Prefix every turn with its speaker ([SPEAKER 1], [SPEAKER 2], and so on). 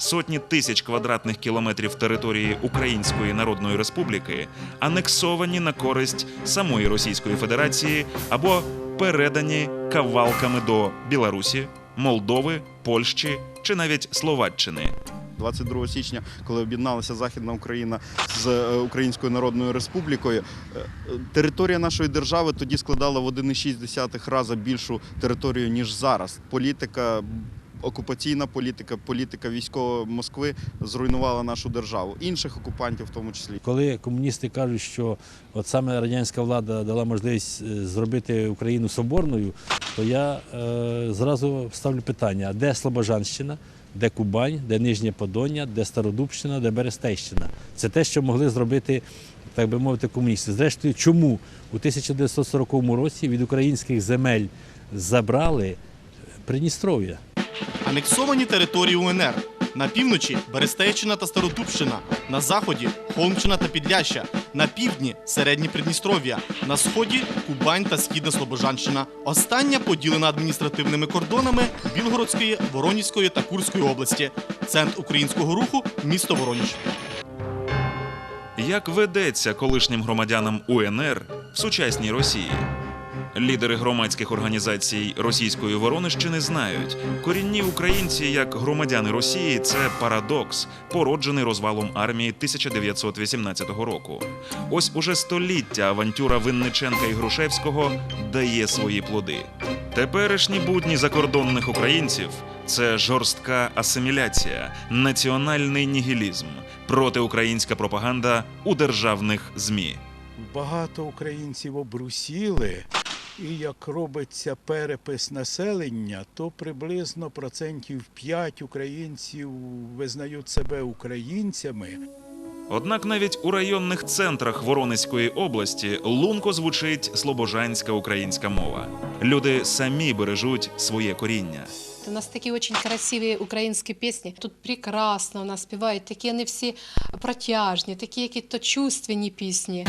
[SPEAKER 1] сотні тисяч квадратних кілометрів території Української Народної Республіки анексовані на користь самої Російської Федерації або передані кавалками до Білорусі, Молдови, Польщі чи навіть Словаччини.
[SPEAKER 2] 22 січня, коли об'єдналася Західна Україна з е, Українською Народною Республікою, е, територія нашої держави тоді складала в 1,6 рази більшу територію, ніж зараз. Політика. Окупаційна політика, політика військова Москви зруйнувала нашу державу, інших окупантів в тому числі.
[SPEAKER 3] Коли комуністи кажуть, що от саме радянська влада дала можливість е, зробити Україну соборною, то я е, зразу ставлю питання: де Слобожанщина, де Кубань, де Нижнє Подоння, де Стародубщина, де Берестейщина? Це те, що могли зробити, так би мовити, комуністи. Зрештою, чому у 1940 році від українських земель забрали Придністров'я?
[SPEAKER 4] Анексовані території УНР. На півночі Берестейщина та Стародубщина, на заході Холмщина та Підляща, на півдні середнє Придністров'я, на сході Кубань та Східна Слобожанщина. Остання поділена адміністративними кордонами Білгородської, Воронізької та Курської області. Центр українського руху місто Вороніж.
[SPEAKER 1] Як ведеться колишнім громадянам УНР в сучасній Росії? Лідери громадських організацій російської Воронищини знають, корінні українці, як громадяни Росії, це парадокс, породжений розвалом армії 1918 року. Ось уже століття авантюра Винниченка і Грушевського дає свої плоди. Теперішні будні закордонних українців це жорстка асиміляція, національний нігілізм, протиукраїнська пропаганда у державних змі.
[SPEAKER 5] багато українців обрусіли, і як робиться перепис населення, то приблизно процентів 5 українців визнають себе українцями.
[SPEAKER 1] Однак навіть у районних центрах Воронезької області лунко звучить слобожанська українська мова. Люди самі бережуть своє коріння.
[SPEAKER 6] У нас такі очень красиві українські пісні. Тут прекрасно у нас співають, такі вони всі протяжні, такі якісь то чувственні пісні.